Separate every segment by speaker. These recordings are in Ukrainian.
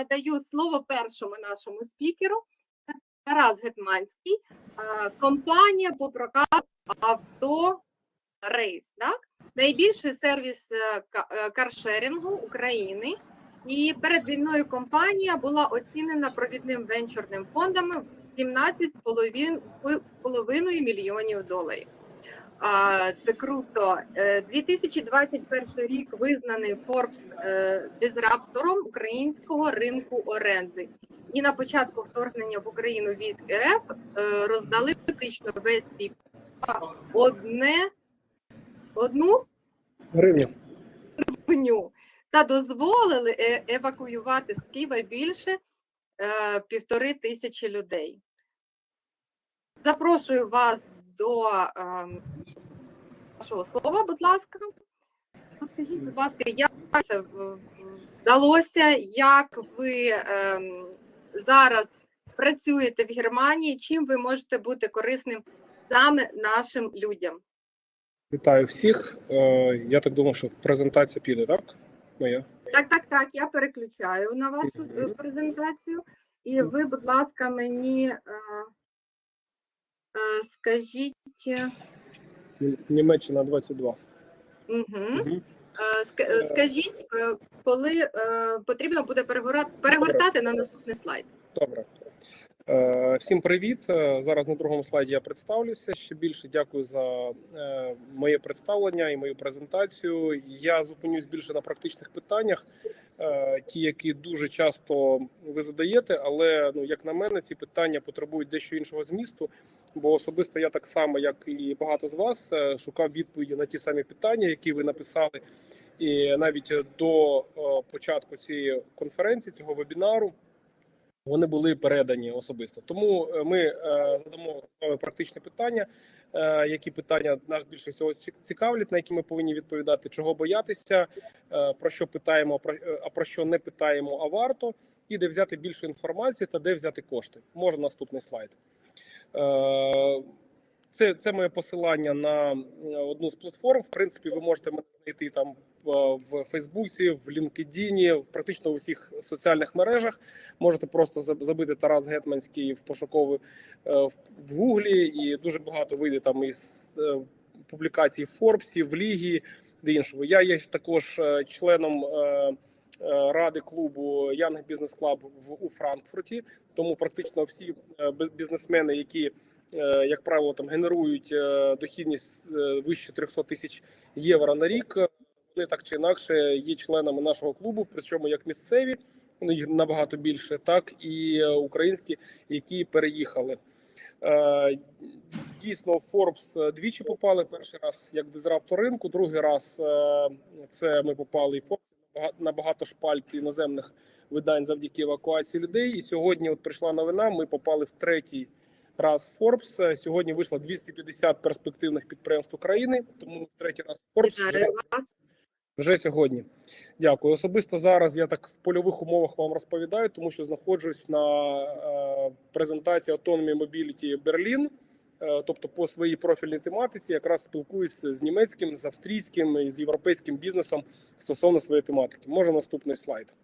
Speaker 1: надаю слово першому нашому спікеру. Тарас Гетманський, компанія по прокату авто Рейс, так? Найбільший сервіс е, е, каршерінгу України. І перед війною компанія була оцінена провідним венчурним фондами в 17,5 мільйонів доларів. Це круто. Е, 2021 рік визнаний Forbes е, дизраптором українського ринку оренди. І на початку вторгнення в Україну військ РФ е, роздали фактично весь свій одне одну
Speaker 2: Гривня.
Speaker 1: пеню та дозволили е- евакуювати з Києва більше е, півтори тисячі людей. Запрошую вас до ем, вашого слова, будь ласка. Скажіть, будь ласка, як це вдалося, як ви ем, зараз працюєте в Германії, чим ви можете бути корисним саме нашим людям?
Speaker 2: Вітаю всіх. Е, Я так думав, що презентація піде, так? Моя.
Speaker 1: Так, так, так. Я переключаю на вашу презентацію. І ви, будь ласка, мені е, скажіть.
Speaker 2: Німеччина 22.
Speaker 1: Угу. Е, е, скажіть, е, коли е, потрібно буде перегортати на наступний слайд.
Speaker 2: Добре. Е, Всім привіт. Е, Зараз на другому слайді я представлюся. Ще більше дякую за е, моє представлення і мою презентацію. Я зупинюсь більше на практичних питаннях, ті, які дуже часто ви задаєте, але ну, як на мене, ці питання потребують дещо іншого змісту. Бо особисто я так само, як і багато з вас, шукав відповіді на ті самі питання, які ви написали, і навіть до початку цієї конференції, цього вебінару. Вони були передані особисто. Тому е, ми е, задамо вами практичне питання. Е, які питання нас більше всього цікавлять, на які ми повинні відповідати, чого боятися, е, про що питаємо, про е, а про що не питаємо, а варто, і де взяти більше інформації та де взяти кошти. Можна наступний слайд. Е, Це, це моє посилання на одну з платформ. В принципі, ви можете мене знайти там е, в Фейсбуці, в LinkedIn, практично у всіх соціальних мережах. Можете просто забити Тарас Гетманський в пошуковий е, в- Гуглі, і дуже багато вийде там із е, публікацій в Форбсі, в Лігі, де іншого. Я є також членом. Ради клубу Young Business Club в у Франкфурті, тому практично всі бізнесмени, які як правило там генерують е, дохідність е, вище 300 тисяч євро на рік. е, Вони так чи інакше є членами нашого клубу, причому як місцеві, ну їх набагато більше, так і е, українські, які переїхали. Е, Дійсно, е, двічі попали. Перший раз як дизраптор ринку, другий раз е, це ми попали і багато- на багато шпальт іноземних видань завдяки евакуації людей. І сьогодні, от прийшла новина, ми попали в третій раз Forbes. Е, Сьогодні вийшло 250 перспективних підприємств України. Тому третій раз Forbes вже, вже сьогодні. Дякую. Особисто зараз я так в польових умовах вам розповідаю, тому що знаходжусь на е, презентації Autonomy Mobility Berlin. Е, Тобто по своїй профільній тематиці якраз спілкуюся з німецьким, з австрійським і з європейським бізнесом стосовно своєї тематики. Може наступний слайд.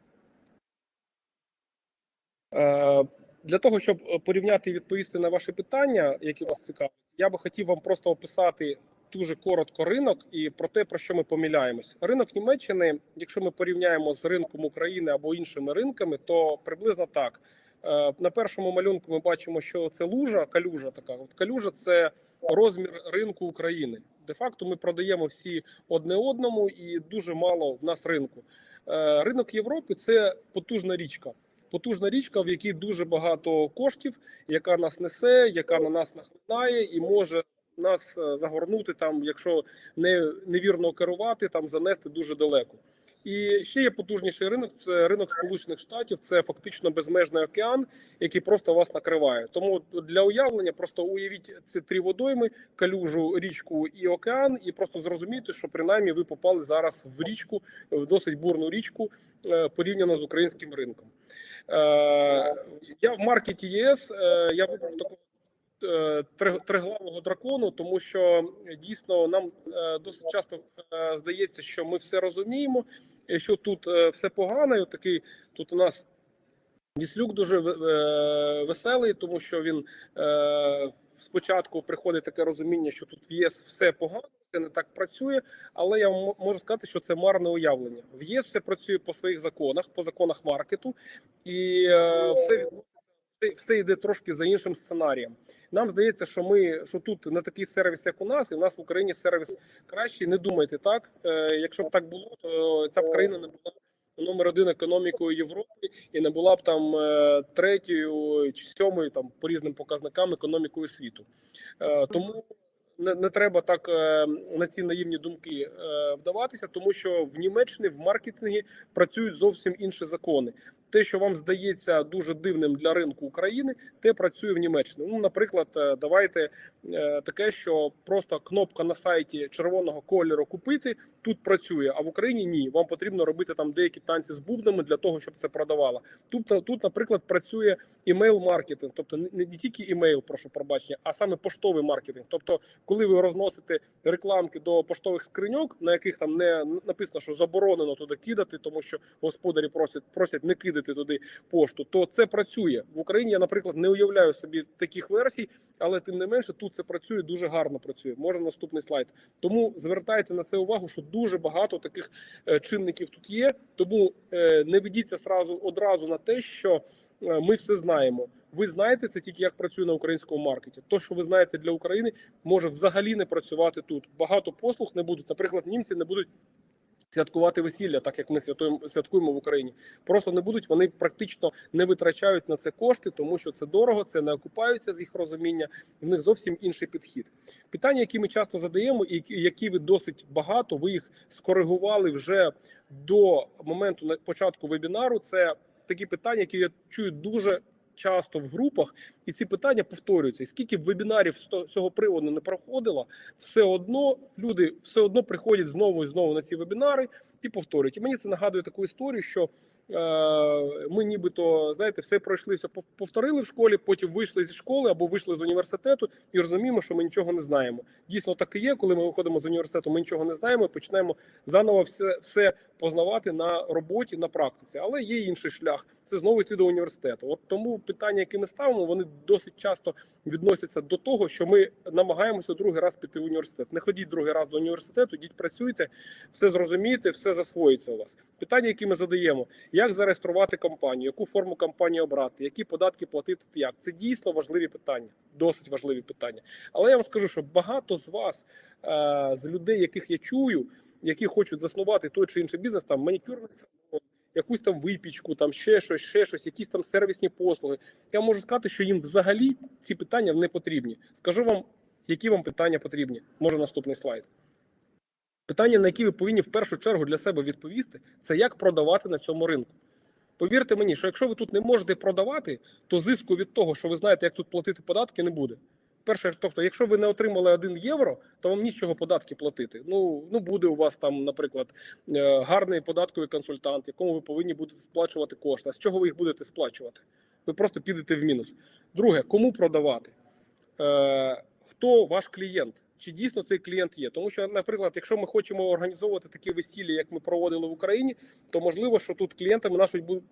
Speaker 2: Для того, щоб е, порівняти і відповісти на ваші питання, які вас цікавлять, я би хотів вам просто описати дуже коротко ринок і про те, про що ми помиляємось. Ринок Німеччини, якщо ми порівняємо з ринком України або іншими ринками, то приблизно так. Е, На першому малюнку ми бачимо, що це лужа, калюжа така. От калюжа це розмір ринку України. Де факто ми продаємо всі одне одному, і дуже мало в нас ринку. Е, Ринок Європи це потужна річка. Потужна річка, в якій дуже багато коштів, яка нас несе, яка на нас нахлинає і може нас е, загорнути там, якщо не невірно керувати, там занести дуже далеко. І ще є потужніший ринок. Це ринок Сполучених Штатів. Це фактично безмежний океан, який просто вас накриває. Тому для уявлення просто уявіть ці три водойми: калюжу, річку і океан, і просто зрозуміти, що принаймні ви попали зараз в річку, в досить бурну річку е, порівняно з українським ринком. Е, Я в маркеті ЄС е, я вибрав такого триглавого дракону, тому що дійсно нам досить часто здається, що ми все розуміємо, що тут е, все погано. І такий тут у нас Діслюк дуже е, веселий, тому що він е, спочатку приходить таке розуміння, що тут в ЄС все погано, це не так працює. Але я можу сказати, що це марне уявлення. В ЄС все працює по своїх законах, по законах маркету, і все відноситься. Все- йде трошки за іншим сценарієм. Нам здається, що ми що тут не такий сервіс, як у нас, і в нас в Україні сервіс кращий. Не думайте так. Е, якщо б так було, то ця б країна не була номер один економікою Європи і не була б там е, третьою чи сьомою там по різним показникам економікою світу. Е, тому не, не треба так е, на ці наївні думки е, вдаватися, тому що в Німеччині в маркетингі працюють зовсім інші закони. Те, що вам здається дуже дивним для ринку України, те працює в Німеччині. Ну, наприклад, е, давайте е, таке, що просто кнопка на сайті червоного кольору купити тут працює, а в Україні ні. Вам потрібно робити там деякі танці з бубнами для того, щоб це продавало. Тут, тут наприклад, працює імейл-маркетинг, тобто не тільки імейл, прошу пробачення, а саме поштовий маркетинг. Тобто, коли ви розносите рекламки до поштових скриньок, на яких там не написано, що заборонено туди кидати, тому що господарі просять просять не кидати туди пошту, то це працює в Україні. Я, наприклад, не уявляю собі таких версій, але тим не менше тут це працює дуже гарно. Працює. Може наступний слайд. Тому звертайте на це увагу, що дуже багато таких е, чинників тут є. Тому е, не ведіться сразу одразу на те, що е, ми все знаємо. Ви знаєте це тільки як працює на українському маркеті. То, що ви знаєте для України, може взагалі не працювати тут. Багато послуг не будуть. Наприклад, німці не будуть. Святкувати весілля, так як ми святуємо святкуємо в Україні, просто не будуть. Вони практично не витрачають на це кошти, тому що це дорого, це не окупаються з їх розуміння. В них зовсім інший підхід. Питання, які ми часто задаємо, і які- ви досить багато, ви їх скоригували вже до моменту початку вебінару. Це такі питання, які я чую дуже часто в групах, і ці питання повторюються. І скільки вебінарів з цього приводу не проходило, все одно люди все одно приходять знову і знову на ці вебінари і повторюють. І мені це нагадує таку історію, що е, ми нібито знаєте, все пройшлися, пов- повторили в школі, потім вийшли зі школи або вийшли з університету і розуміємо, що ми нічого не знаємо. Дійсно, так і є. Коли ми виходимо з університету, ми нічого не знаємо. і Починаємо заново все, все познавати на роботі, на практиці. Але є інший шлях. Це знову йти до університету. От тому питання, які ми ставимо, вони досить часто відносяться до того, що ми намагаємося другий раз піти в університет. Не ходіть другий раз до університету, йдіть працюйте, все зрозумієте, все засвоїться у вас. Питання, які ми задаємо: як зареєструвати компанію, яку форму компанії обрати, які податки платити, як це дійсно важливі питання, досить важливі питання. Але я вам скажу, що багато з вас, е, з людей, яких я чую, які хочуть заснувати той чи інший бізнес, там манікюрний салон, якусь там випічку, там ще щось, ще щось, якісь там сервісні послуги. Я можу сказати, що їм взагалі ці питання не потрібні. Скажу вам, які вам питання потрібні. Може наступний слайд. Питання, на які ви повинні в першу чергу для себе відповісти, це як продавати на цьому ринку. Повірте мені, що якщо ви тут не можете продавати, то зиску від того, що ви знаєте, як тут платити податки, не буде. Перше, тобто, якщо ви не отримали 1 євро, то вам нічого податки платити. Ну ну буде у вас там, наприклад, е, гарний податковий консультант, якому ви повинні будете сплачувати кошти. А з чого ви їх будете сплачувати? Ви просто підете в мінус. Друге, кому продавати? Е, Хто ваш клієнт? Чи дійсно цей клієнт є? Тому що, наприклад, якщо ми хочемо організовувати такі весілля, як ми проводили в Україні, то можливо, що тут клієнтами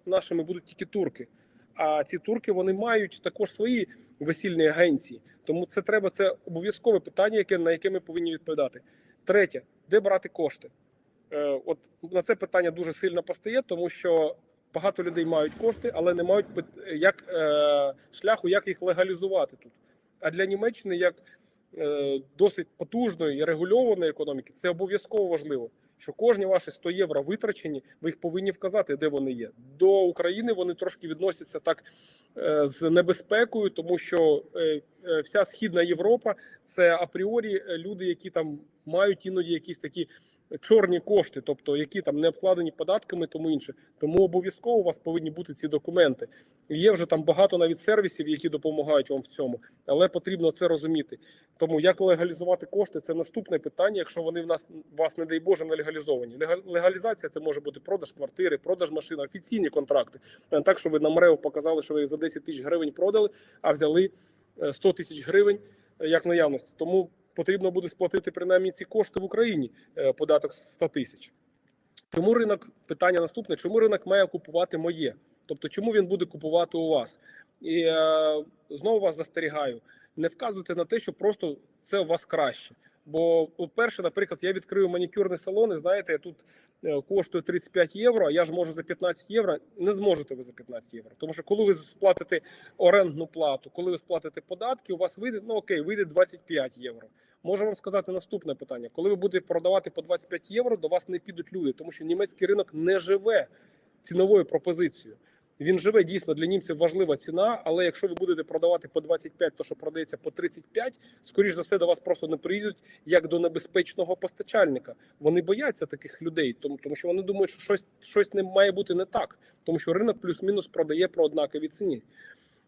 Speaker 2: нашими будуть тільки турки. А ці турки вони мають також свої весільні агенції. Тому це треба це обов'язкове питання, яке на яке ми повинні відповідати. Третє, де брати кошти? Е, от на це питання дуже сильно постає, тому що багато людей мають кошти, але не мають як е, шляху, як їх легалізувати тут. А для Німеччини як е, досить потужної і регульованої економіки це обов'язково важливо. Що кожні ваші 100 євро витрачені, ви їх повинні вказати, де вони є. До України вони трошки відносяться так е, з небезпекою, тому що е, е, вся східна Європа це апріорі люди, які там мають іноді якісь такі чорні кошти, тобто які там не обкладені податками, тому інше. Тому обов'язково у вас повинні бути ці документи. Є вже там багато навіть сервісів, які допомагають вам в цьому, але потрібно це розуміти. Тому як легалізувати кошти, це наступне питання, якщо вони в нас вас, не дай Боже, не легалізовані. Лега- Легалізація це може бути продаж квартири, продаж машини, офіційні контракти. Не так, що ви на МРЕО показали, що ви за 10 тисяч гривень продали, а взяли е, 100 тисяч гривень е, як наявності. Тому потрібно буде сплатити принаймні ці кошти в Україні е, податок 100 тисяч. Чому ринок питання наступне? Чому ринок має купувати моє? Тобто, чому він буде купувати у вас? І е, знову вас застерігаю: не вказуйте на те, що просто це у вас краще. Бо, по-перше, наприклад, я відкрию манікюрний салон, і знаєте, тут е, коштує 35 євро, а я ж можу за 15 євро. Не зможете ви за 15 євро. Тому що коли ви сплатите орендну плату, коли ви сплатите податки, у вас вийде, ну окей, вийде 25 євро. Можу вам сказати наступне питання: коли ви будете продавати по 25 євро, до вас не підуть люди, тому що німецький ринок не живе ціновою пропозицією. Він живе дійсно для німців важлива ціна, але якщо ви будете продавати по 25, то що продається по 35, скоріш за все до вас просто не приїдуть як до небезпечного постачальника. Вони бояться таких людей, тому, тому що вони думають, що щось, щось не має бути не так, тому що ринок плюс-мінус продає про однакові ціні.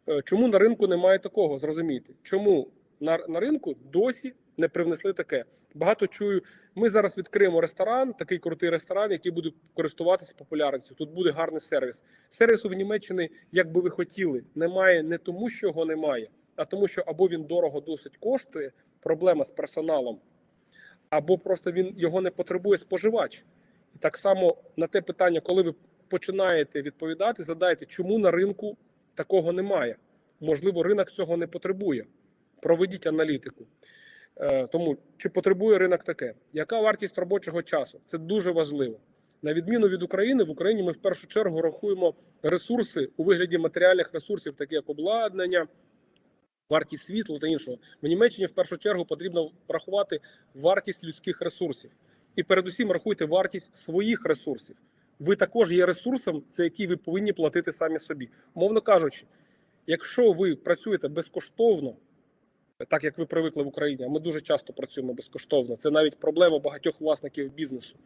Speaker 2: Е, Чому на ринку немає такого? Зрозумійте, чому на, на ринку досі не привнесли таке. Багато чую. Ми зараз відкриємо ресторан, такий крутий ресторан, який буде користуватися популярністю. Тут буде гарний сервіс. Сервісу в Німеччині, як би ви хотіли, немає не тому, що його немає, а тому, що або він дорого досить коштує, проблема з персоналом, або просто він його не потребує споживач. І так само на те питання, коли ви починаєте відповідати, задайте, чому на ринку такого немає. Можливо, ринок цього не потребує. Проведіть аналітику. Е, Тому чи потребує ринок таке? Яка вартість робочого часу? Це дуже важливо. На відміну від України, в Україні ми в першу чергу рахуємо ресурси у вигляді матеріальних ресурсів, такі як обладнання, вартість світла та іншого. В Німеччині в першу чергу потрібно рахувати вартість людських ресурсів. І передусім рахуйте вартість своїх ресурсів. Ви також є ресурсом, за який ви повинні платити самі собі. Мовно кажучи, якщо ви працюєте безкоштовно, так як ви привикли в Україні, а ми дуже часто працюємо безкоштовно. Це навіть проблема багатьох власників бізнесу.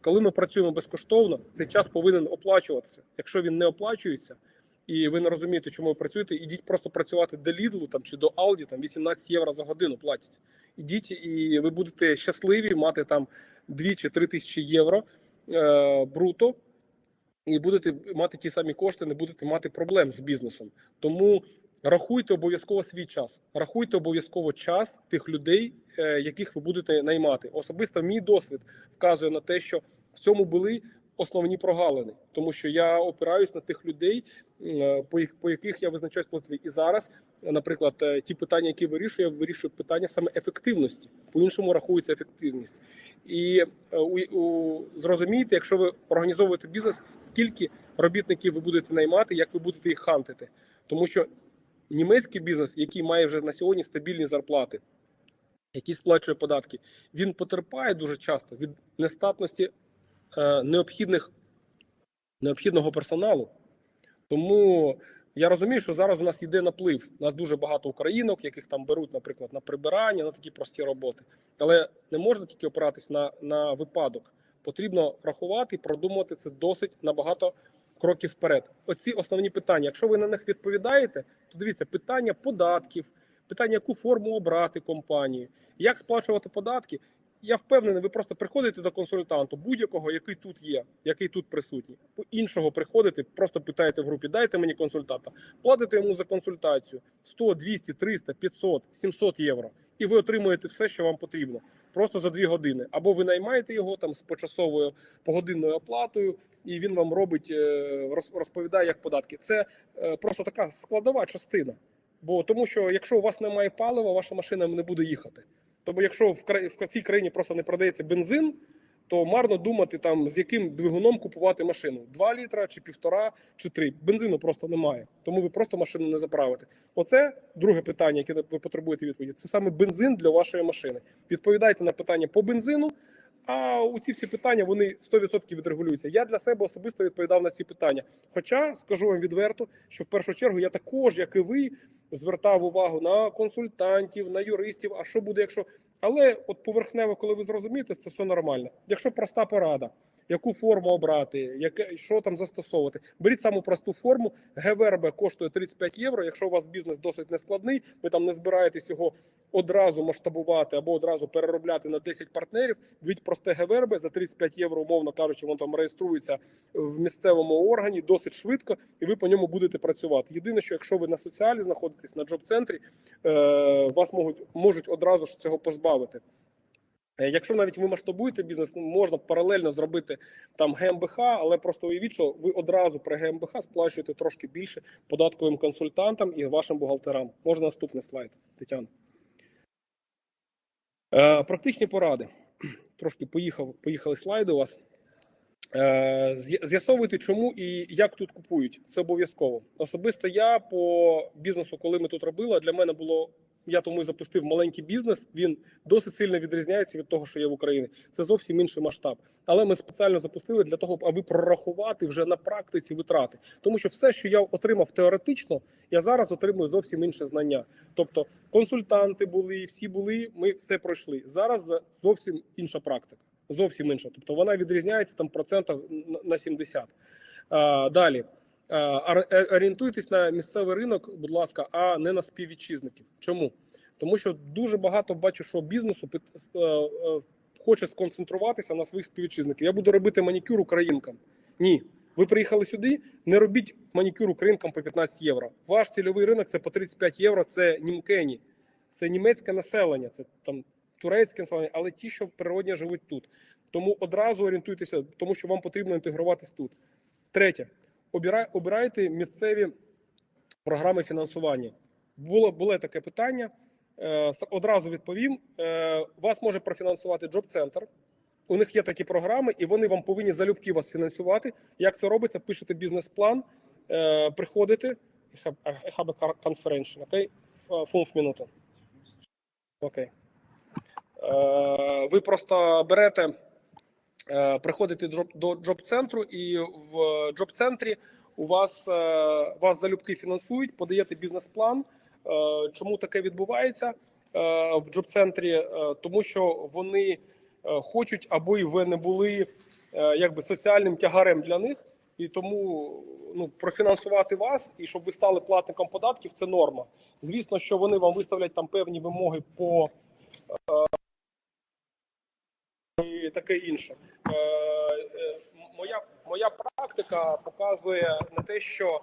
Speaker 2: Коли ми працюємо безкоштовно, цей час повинен оплачуватися. Якщо він не оплачується, і ви не розумієте, чому ви працюєте, ідіть просто працювати до Lidl там чи до Aldi, там 18 євро за годину платять. Ідіть, і ви будете щасливі мати там 2 чи 3 тисячі євро е, бруто, і будете мати ті самі кошти, не будете мати проблем з бізнесом. Тому рахуйте обов'язково свій час, рахуйте обов'язково час тих людей, е, яких ви будете наймати. Особисто мій досвід вказує на те, що в цьому були основні прогалини, тому що я опираюсь на тих людей, е, по яких я визначаюсь платити. І зараз, наприклад, е, ті питання, які вирішую, я вирішую питання саме ефективності. По іншому рахується ефективність. І у, зрозумійте, якщо ви організовуєте бізнес, скільки робітників ви будете наймати, як ви будете їх хантити, тому що німецький бізнес, який має вже на сьогодні стабільні зарплати, який сплачує податки, він потерпає дуже часто від нестатності е, необхідних необхідного персоналу. Тому я розумію, що зараз у нас йде наплив. У нас дуже багато українок, яких там беруть, наприклад, на прибирання, на такі прості роботи. Але не можна тільки опиратись на, на випадок. Потрібно рахувати і продумувати це досить набагато кроків вперед. Оці основні питання. Якщо ви на них відповідаєте, то дивіться питання податків, питання, яку форму обрати компанії, як сплачувати податки. Я впевнений, ви просто приходите до консультанту будь-якого, який тут є, який тут присутній. По іншого приходите, просто питаєте в групі, дайте мені консультанта, платите йому за консультацію 100, 200, 300, 500, 700 євро, і ви отримуєте все, що вам потрібно, просто за дві години. Або ви наймаєте його там з почасовою погодинною оплатою, і він вам робить, е, розповідає як податки. Це е, просто така складова частина. Бо тому, що якщо у вас немає палива, ваша машина не буде їхати. Тому якщо в в цій країні просто не продається бензин, то марно думати там з яким двигуном купувати машину: 2 літра чи півтора чи 3. Бензину просто немає. Тому ви просто машину не заправите. Оце друге питання, яке ви потребуєте відповіді. Це саме бензин для вашої машини. Відповідайте на питання по бензину. А у ці всі питання вони 100% відрегулюються. Я для себе особисто відповідав на ці питання. Хоча скажу вам відверто, що в першу чергу я також, як і ви, звертав увагу на консультантів, на юристів. А що буде, якщо але от поверхнево, коли ви зрозумієте, це все нормально. Якщо проста порада, яку форму обрати, яке що там застосовувати, беріть саму просту форму. ГВРБ коштує 35 євро. Якщо у вас бізнес досить нескладний, ви там не збираєтесь його одразу масштабувати або одразу переробляти на 10 партнерів. Беріть просте ГВРБ за 35 євро, умовно кажучи, воно там реєструється в місцевому органі досить швидко, і ви по ньому будете працювати. Єдине, що якщо ви на соціалі знаходитесь на джоб-центрі, е, вас можуть можуть одразу ж цього позбавити. Е, Якщо навіть ви масштабуєте бізнес, ну, можна паралельно зробити там ГМБХ, але просто уявіть, що ви одразу при ГМБХ сплачуєте трошки більше податковим консультантам і вашим бухгалтерам. Можна наступний слайд, Тетяна. Е, практичні поради. Трошки поїхав, поїхали слайди у вас. Е, З'ясовуйте, чому і як тут купують. Це обов'язково. Особисто я по бізнесу, коли ми тут робили, для мене було. Я тому і запустив маленький бізнес. Він досить сильно відрізняється від того, що є в Україні. Це зовсім інший масштаб. Але ми спеціально запустили для того, аби прорахувати вже на практиці витрати. Тому що все, що я отримав теоретично, я зараз отримую зовсім інше знання. Тобто консультанти були, всі були, ми все пройшли. Зараз зовсім інша практика. Зовсім інша. Тобто вона відрізняється там процентів на- на 70. А, далі. А, е- орієнтуйтесь на місцевий ринок, будь ласка, а не на співвітчизників. Чому? Тому що дуже багато бачу, що бізнесу е, е, хоче сконцентруватися на своїх співвітчизників. Я буду робити манікюр українкам. Ні. Ви приїхали сюди, не робіть манікюр українкам по 15 євро. Ваш цільовий ринок це по 35 євро. Це німкені, це німецьке населення, це там турецьке населення, але ті, що природні живуть тут. Тому одразу орієнтуйтеся, тому що вам потрібно інтегруватись тут. Третє, обирайте місцеві програми фінансування. Було, було таке питання. Е, одразу відповім: е, вас може профінансувати Джоб-центр. У них є такі програми, і вони вам повинні залюбки вас фінансувати. Як це робиться? Пишете бізнес-план, е, приходите. I conference, окей? Фунф минуту. Окей. Ви просто берете, приходите джоб- до джоб-центру, і в джоб-центрі у вас, е, вас залюбки фінансують, подаєте бізнес-план. Е, Чому таке відбувається е, в джоб-центрі? Е, Тому що вони е, хочуть, аби ви не були е, якби соціальним тягарем для них, і тому ну профінансувати вас і щоб ви стали платником податків, це норма. Звісно, що вони вам виставлять там певні вимоги по і таке інше. Е, е, моя, моя практика показує на те, що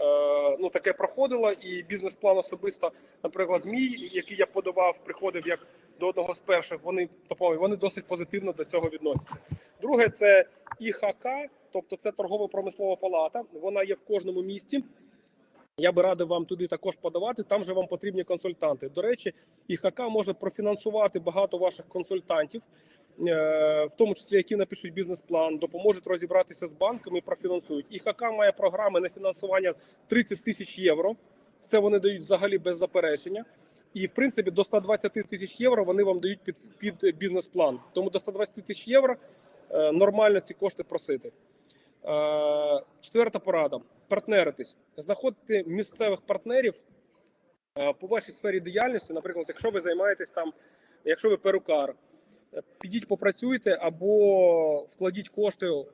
Speaker 2: е, ну, таке проходило, і бізнес-план особисто, наприклад, мій, який я подавав, приходив як до одного з перших, вони вони досить позитивно до цього відносяться. Друге, це ІХК, тобто це торгово-промислова палата. Вона є в кожному місті. Я би радив вам туди також подавати. Там же вам потрібні консультанти. До речі, ІХК може профінансувати багато ваших консультантів, е, в тому числі які напишуть бізнес-план, допоможуть розібратися з банками, і профінансують. ІХК має програми на фінансування 30 тисяч євро. Це вони дають взагалі без заперечення. І в принципі до 120 тисяч євро вони вам дають під, під бізнес-план. Тому до 120 тисяч євро е, нормально ці кошти просити. Е, Четверта порада: партнеритись, знаходити місцевих партнерів е, по вашій сфері діяльності. Наприклад, якщо ви займаєтесь там, якщо ви перукар, е, підіть попрацюйте або вкладіть кошти.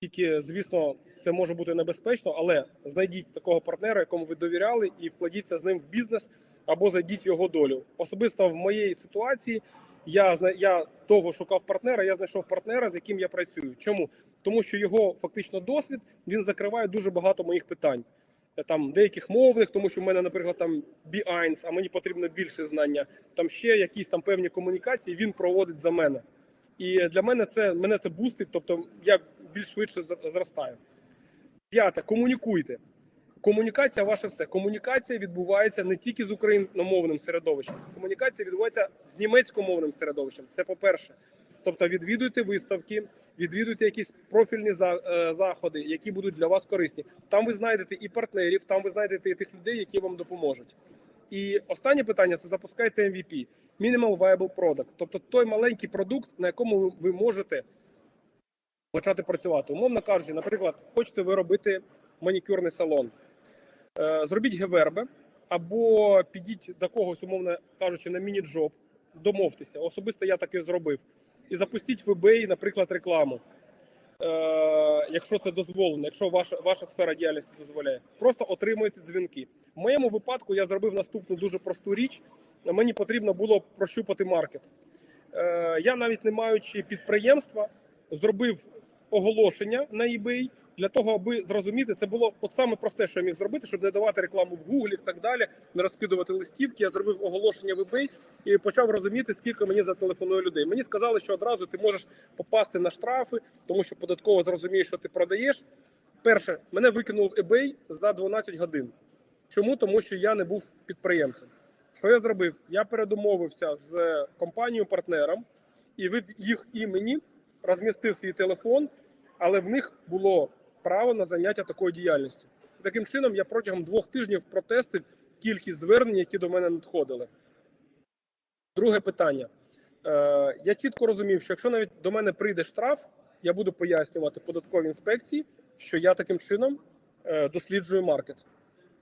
Speaker 2: Тільки, звісно, це може бути небезпечно, але знайдіть такого партнера, якому ви довіряли, і вкладіться з ним в бізнес або зайдіть його долю. Особисто в моїй ситуації я я довго шукав партнера. Я знайшов партнера, з яким я працюю. Чому? Тому що його фактично досвід він закриває дуже багато моїх питань. Е, Там деяких мовних, тому що в мене, наприклад, там B1, а мені потрібно більше знання. Там ще якісь там певні комунікації. Він проводить за мене. І для мене це мене це бустить, тобто я більш швидше зр- зростаю. П'яте, комунікуйте. Комунікація ваше все. Комунікація відбувається не тільки з україномовним середовищем. Комунікація відбувається з німецькомовним середовищем. Це по-перше. Тобто відвідуйте виставки, відвідуйте якісь профільні е, заходи, які будуть для вас корисні. Там ви знайдете і партнерів, там ви знайдете і тих людей, які вам допоможуть. І останнє питання це запускайте MVP – Minimal Viable Product, тобто той маленький продукт, на якому ви- можете почати працювати. Умовно кажучи, наприклад, хочете ви робити манікюрний салон, Е, зробіть геверби або підіть до когось, умовно кажучи, на міні-джоб, домовтеся. Особисто я таке зробив. І запустіть в eBay, наприклад, рекламу. Е, якщо це дозволено, якщо ваша, ваша сфера діяльності дозволяє, просто отримуєте дзвінки. В моєму випадку я зробив наступну дуже просту річ. Мені потрібно було прощупати маркет. Е, я навіть не маючи підприємства, зробив оголошення на eBay, для того, аби зрозуміти, це було от саме просте, що я міг зробити, щоб не давати рекламу в Гуглі і так далі, не розкидувати листівки. Я зробив оголошення в eBay і почав розуміти, скільки мені зателефонує людей. Мені сказали, що одразу ти можеш попасти на штрафи, тому що податково зрозуміє, що ти продаєш. Перше, мене викинув eBay за 12 годин. Чому? Тому що я не був підприємцем. Що я зробив? Я передумовився з компанією-партнером і від їх імені розмістив свій телефон, але в них було право на заняття такою діяльністю. Таким чином, я протягом двох тижнів протестив кількість звернень, які до мене надходили. Друге питання. Е, я чітко розумів, що якщо навіть до мене прийде штраф, я буду пояснювати податковій інспекції, що я таким чином е, досліджую маркет.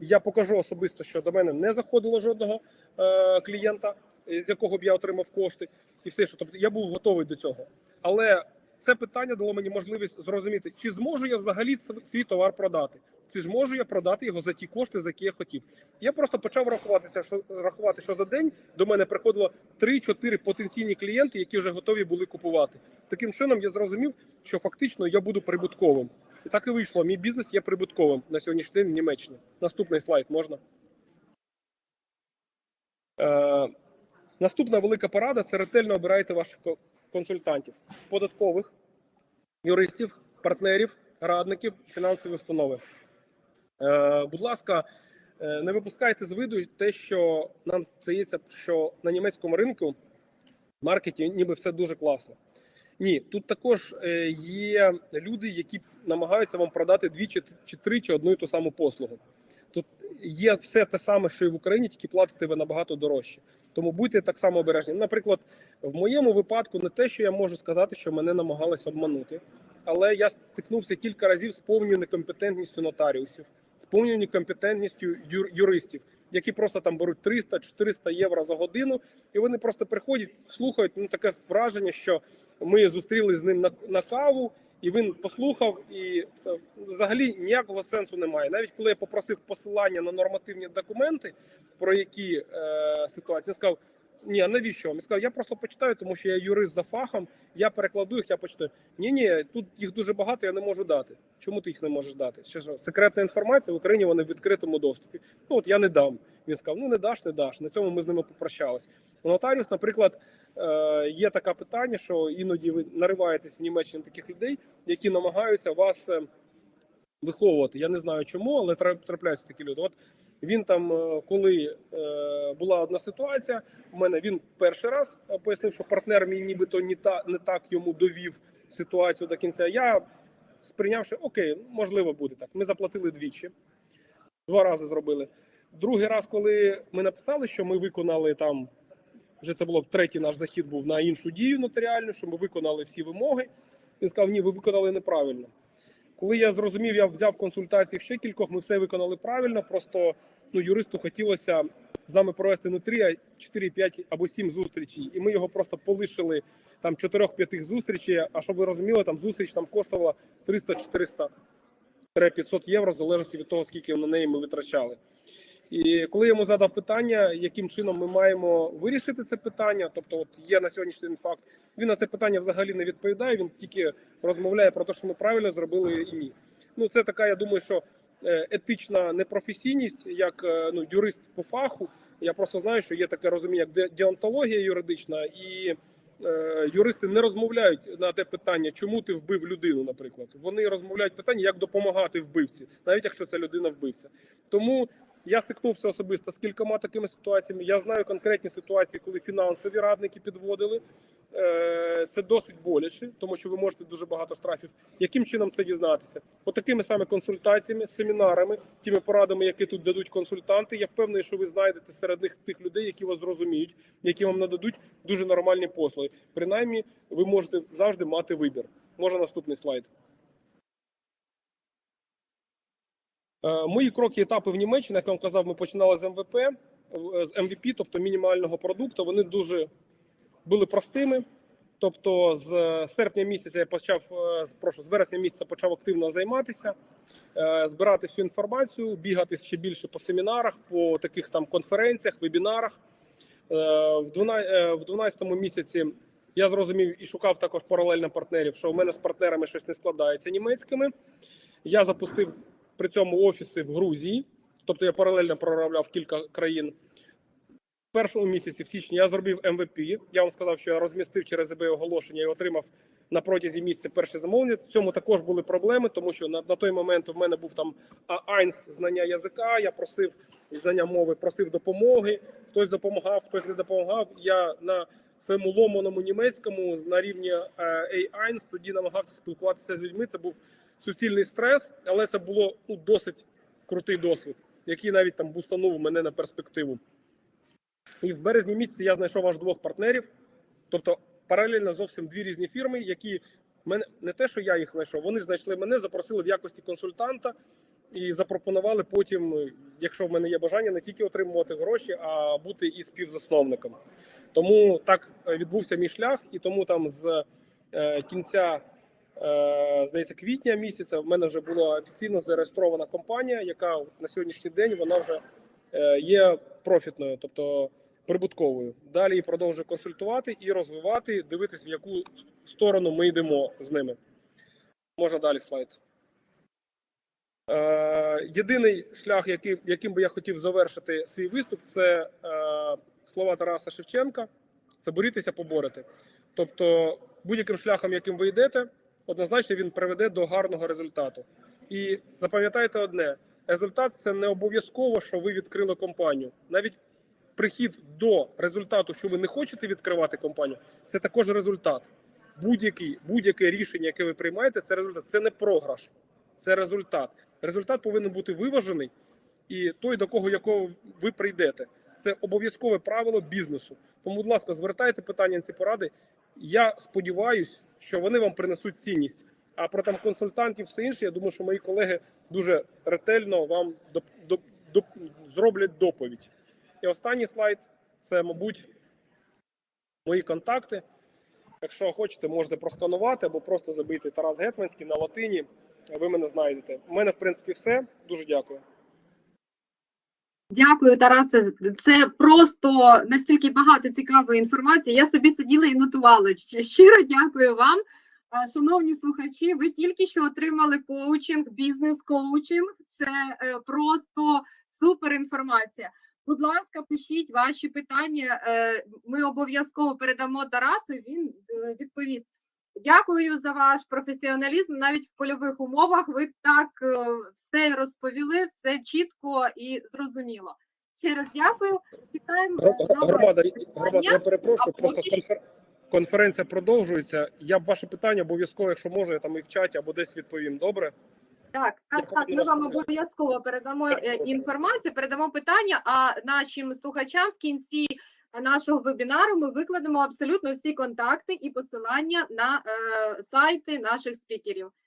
Speaker 2: Я покажу особисто, що до мене не заходило жодного е, клієнта, з якого б я отримав кошти, і все, що тобто я був готовий до цього. Але це питання дало мені можливість зрозуміти, чи зможу я взагалі свій товар продати, чи зможу я продати його за ті кошти, за які я хотів. Я просто почав рахуватися, що рахувати, що за день до мене приходило 3-4 потенційні клієнти, які вже готові були купувати. Таким чином я зрозумів, що фактично я буду прибутковим. І так і вийшло. Мій бізнес є прибутковим на сьогоднішній день в Німеччині. Наступний слайд можна. Е, наступна велика порада це ретельно обирайте ваших консультантів, податкових, юристів, партнерів, радників, фінансові установи. Е, будь ласка, е, не випускайте з виду те, що нам здається, що на німецькому ринку маркеті ніби все дуже класно. Ні, тут також е, є люди, які намагаються вам продати дві чи, три чи одну і ту саму послугу. Є все те саме, що і в Україні, тільки платите ви набагато дорожче. Тому будьте так само обережні. Наприклад, в моєму випадку не те, що я можу сказати, що мене намагалися обманути, але я стикнувся кілька разів з повною некомпетентністю нотаріусів, з повною некомпетентністю юр- юристів, які просто там беруть 300-400 євро за годину, і вони просто приходять, слухають. Ну таке враження, що ми зустрілися з ним на, на каву. І він послухав, і взагалі ніякого сенсу немає. Навіть коли я попросив посилання на нормативні документи, про які е, ситуації, він сказав: ні, навіщо вам? Я сказав, я просто почитаю, тому що я юрист за фахом, я перекладу їх, я почитаю. Ні, ні, тут їх дуже багато, я не можу дати. Чому ти їх не можеш дати? Що ж, секретна інформація в Україні вони в відкритому доступі. Ну от я не дам. Він сказав: ну не даш, не даш. На цьому ми з ними попрощались. Нотаріус, наприклад, є таке питання, що іноді ви нариваєтесь в Німеччині таких людей, які намагаються вас е, виховувати. Я не знаю чому, але тра- трапляються такі люди. От він там, е, коли е, була одна ситуація, у мене він перший раз е, пояснив, що партнер мій нібито не, та, не так йому довів ситуацію до кінця. Я сприйнявши, окей, можливо, буде так. Ми заплатили двічі, два рази зробили. Другий раз, коли ми написали, що ми виконали там, вже це було третій наш захід був на іншу дію нотаріальну, що ми виконали всі вимоги. Він сказав, ні, ви виконали неправильно. Коли я зрозумів, я взяв консультації ще кількох, ми все виконали правильно. Просто ну, юристу хотілося з нами провести не 3, а 4, 5 або 7 зустрічей. І ми його просто полишили там 4-5 зустрічей. А щоб ви розуміли, там зустріч нам коштувала 300-400 500 євро, в залежності від того, скільки на неї ми витрачали. І коли йому задав питання, яким чином ми маємо вирішити це питання, тобто, от є на сьогоднішній день факт, він на це питання взагалі не відповідає. Він тільки розмовляє про те, що ми правильно зробили і ні. Ну це така, я думаю, що е, етична непрофесійність, як е, ну юрист по фаху. Я просто знаю, що є таке розуміння, як деонтологія юридична, і е, юристи не розмовляють на те питання, чому ти вбив людину, наприклад. Вони розмовляють питання, як допомагати вбивці, навіть якщо це людина вбивця. Тому я стикнувся особисто з кількома такими ситуаціями. Я знаю конкретні ситуації, коли фінансові радники підводили. Е, Це досить боляче, тому що ви можете дуже багато штрафів. Яким чином це дізнатися? Отакими саме консультаціями, семінарами, тими порадами, які тут дадуть консультанти. Я впевнений, що ви знайдете серед них тих людей, які вас зрозуміють, які вам нададуть дуже нормальні послуги. Принаймні, ви можете завжди мати вибір. Можна наступний слайд. Е, Мої кроки етапи в Німеччині, як я вам казав, ми починали з МВП, е, з MVP, тобто мінімального продукту. Вони дуже були простими. Тобто, з серпня місяця я почав е, прошу, з вересня місяця почав активно займатися, е, збирати всю інформацію, бігати ще більше по семінарах, по таких там конференціях, вебінарах. Е, В 12 е, в 12 місяці я зрозумів і шукав також паралельно партнерів, що у мене з партнерами щось не складається німецькими. Я запустив при цьому офіси в Грузії, тобто я паралельно проробляв кілька країн. В першому місяці, в січні, я зробив MVP. Я вам сказав, що я розмістив через eBay оголошення і отримав на протязі місяця перше замовлення. В цьому також були проблеми, тому що на, на той момент в мене був там А1 знання язика. Я просив знання мови, просив допомоги. Хтось допомагав, хтось не допомагав. Я на своєму ломаному німецькому на рівні е, A1 тоді намагався спілкуватися з людьми. Це був суцільний стрес, але це було ну, досить крутий досвід, який навіть там бустанув мене на перспективу. І в березні місяці я знайшов аж двох партнерів, тобто паралельно зовсім дві різні фірми, які мене не те, що я їх знайшов, вони знайшли мене, запросили в якості консультанта і запропонували потім, якщо в мене є бажання, не тільки отримувати гроші, а бути і співзасновником. Тому так е, відбувся мій шлях, і тому там з е, кінця. Е, Здається, квітня місяця в мене вже була офіційно зареєстрована компанія, яка на сьогоднішній день вона вже е, є профітною, тобто прибутковою. Далі її продовжую консультувати і розвивати, дивитись, в яку сторону ми йдемо з ними. Можна далі слайд. Е, єдиний шлях, яким, яким би я хотів завершити свій виступ, це слова Тараса Шевченка: це борітися, поборити. Тобто, будь-яким шляхом, яким ви йдете, однозначно він приведе до гарного результату. І запам'ятайте одне: результат це не обов'язково, що ви відкрили компанію. Навіть прихід до результату, що ви не хочете відкривати компанію, це також результат. Будь-який, будь-яке рішення, яке ви приймаєте, це результат. Це не програш, це результат. Результат повинен бути виважений, і той, до кого якого ви прийдете, це обов'язкове правило бізнесу. Тому, будь ласка, звертайте питання на ці поради. Я сподіваюся, що вони вам принесуть цінність. А про там консультантів, все інше, я думаю, що мої колеги дуже ретельно вам доп, доп, доп, зроблять доповідь. І останній слайд це, мабуть, мої контакти. Якщо хочете, можете просканувати або просто забити Тарас Гетманський на латині. Ви мене знайдете. У мене, в принципі, все. Дуже дякую.
Speaker 1: Дякую, Тарасе. Це просто настільки багато цікавої інформації. Я собі сиділа і нотувала. Щиро дякую вам. Шановні слухачі, ви тільки що отримали коучинг, бізнес-коучинг. Це е, просто супер інформація. Будь ласка, пишіть ваші питання. е, Ми обов'язково передамо Тарасу. Він е, відповість. Дякую за ваш професіоналізм. Навіть в польових умовах ви так е, все розповіли, все чітко і зрозуміло. Ще раз дякую. На
Speaker 2: Громада, громада, я перепрошую,
Speaker 1: А
Speaker 2: просто конфер... конференція продовжується. Я б ваші питання обов'язково, якщо можу, я там і в чаті або десь відповім. Добре?
Speaker 1: Так, так, так. Ми вам обов'язково передамо е, інформацію, передамо питання. А нашим слухачам в кінці нашого вебінару ми викладемо абсолютно всі контакти і посилання на е, сайти наших спікерів.